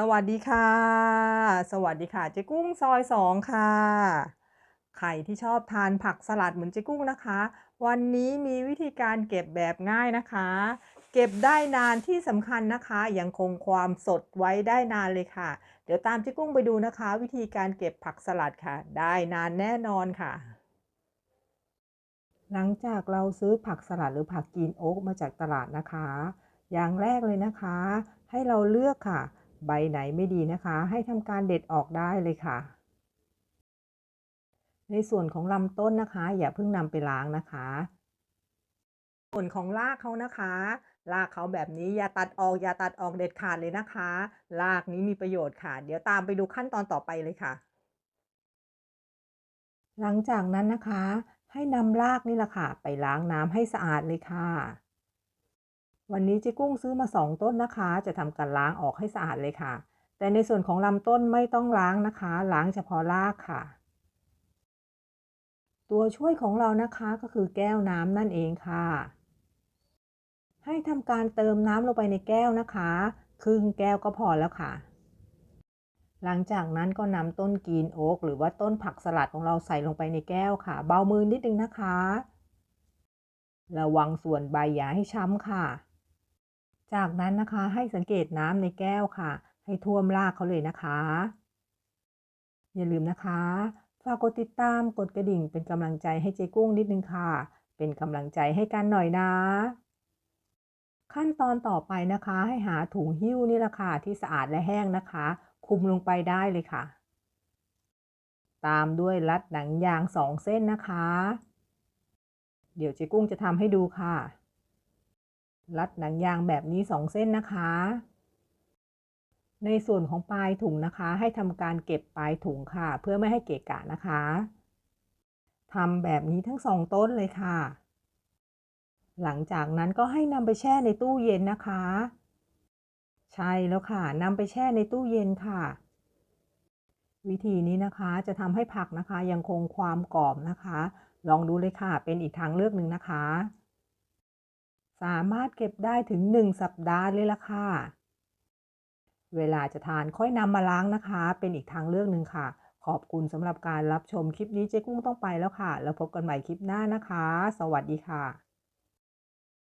สวัสดีค่ะ สวัสดีค่ะ เจ๊กุ้งซอยสองค่ะ ใครที่ชอบทานผักสลัดเหมือนเจ๊กุ้งนะคะ วันนี้มีวิธีการเก็บแบบง่ายนะคะ เก็บได้นานที่สำคัญนะคะ ยังคงความสดไว้ได้นานเลยค่ะ เดี๋ยวตามเจ๊กุ้งไปดูนะคะ วิธีการเก็บผักสลัดค่ะ ได้นานแน่นอนค่ะ หลังจากเราซื้อผักสลัดหรือผักกรีนโอ๊กมาจากตลาดนะคะ อย่างแรกเลยนะคะ ให้เราเลือกค่ะ ใบไหนไม่ดีนะคะ ให้ทำการเด็ดออกได้เลยค่ะ ในส่วนของลำต้นนะคะ อย่าเพิ่งนำไปล้างนะคะ ส่วนของรากเขานะคะรากเขาแบบนี้อย่าตัดออกอย่าตัดออกเด็ดขาดเลยนะคะรากนี้มีประโยชน์ค่ะ เดี๋ยวตามไปดูขั้นตอนต่อไปเลยค่ะ หลังจากนั้นนะคะ ให้นำรากนี่แหละค่ะ ไปล้างน้ำให้สะอาดเลยค่ะ วันนี้เจ๊กุ้งซื้อมาสองต้นนะคะ จะทำการล้างออกให้สะอาดเลยค่ะ แต่ในส่วนของลำต้นไม่ต้องล้างนะคะ ล้างเฉพาะรากค่ะ ตัวช่วยของเรานะคะก็คือแก้วน้ำนั่นเองค่ะ ให้ทำการเติมน้ำลงไปในแก้วนะคะ ครึ่งแก้วก็พอแล้วค่ะ หลังจากนั้นก็นำต้นกีนโอ๊กหรือว่าต้นผักสลัดของเราใส่ลงไปในแก้วค่ะ เบามือนิดนึงนะคะ ระวังส่วนใบอย่าให้ช้ำค่ะ จากนั้นนะคะให้สังเกตน้ำในแก้วค่ะ ให้ท่วมรากเขาเลยนะคะ อย่าลืมนะคะ ฝากกดติดตามกดกระดิ่งเป็นกำลังใจให้เจ๊กุ้งนิดนึงค่ะ เป็นกำลังใจให้กันหน่อยนะ ขั้นตอนต่อไปนะคะ ให้หาถุงหิ้วนี่แหละค่ะที่สะอาดและแห้งนะคะคลุมลงไปได้เลยค่ะ ตามด้วยรัดหนังยางสองเส้นนะคะ เดี๋ยวเจ๊กุ้งจะทำให้ดูค่ะ รัดหนังยางแบบนี้สองเส้นนะคะ ในส่วนของปลายถุงนะคะ ให้ทำการเก็บปลายถุงค่ะ เพื่อไม่ให้เกะกะนะคะทำแบบนี้ทั้งสองต้นเลยค่ะ หลังจากนั้นก็ให้นำไปแช่ในตู้เย็นนะคะ ใช่แล้วค่ะนำไปแช่ในตู้เย็นค่ะ วิธีนี้นะคะจะทำให้ผักนะคะยังคงความกรอบนะคะ ลองดูเลยค่ะ เป็นอีกทางเลือกหนึ่งนะคะ สามารถเก็บได้ถึง 1 สัปดาห์เลยล่ะค่ะ เวลาจะทานค่อยนำมาล้างนะคะ เป็นอีกทางเลือกหนึ่งค่ะ ขอบคุณสำหรับการรับชมคลิปนี้เจ๊กุ้งต้องไปแล้วค่ะ แล้วพบกันใหม่คลิปหน้านะคะ สวัสดีค่ะ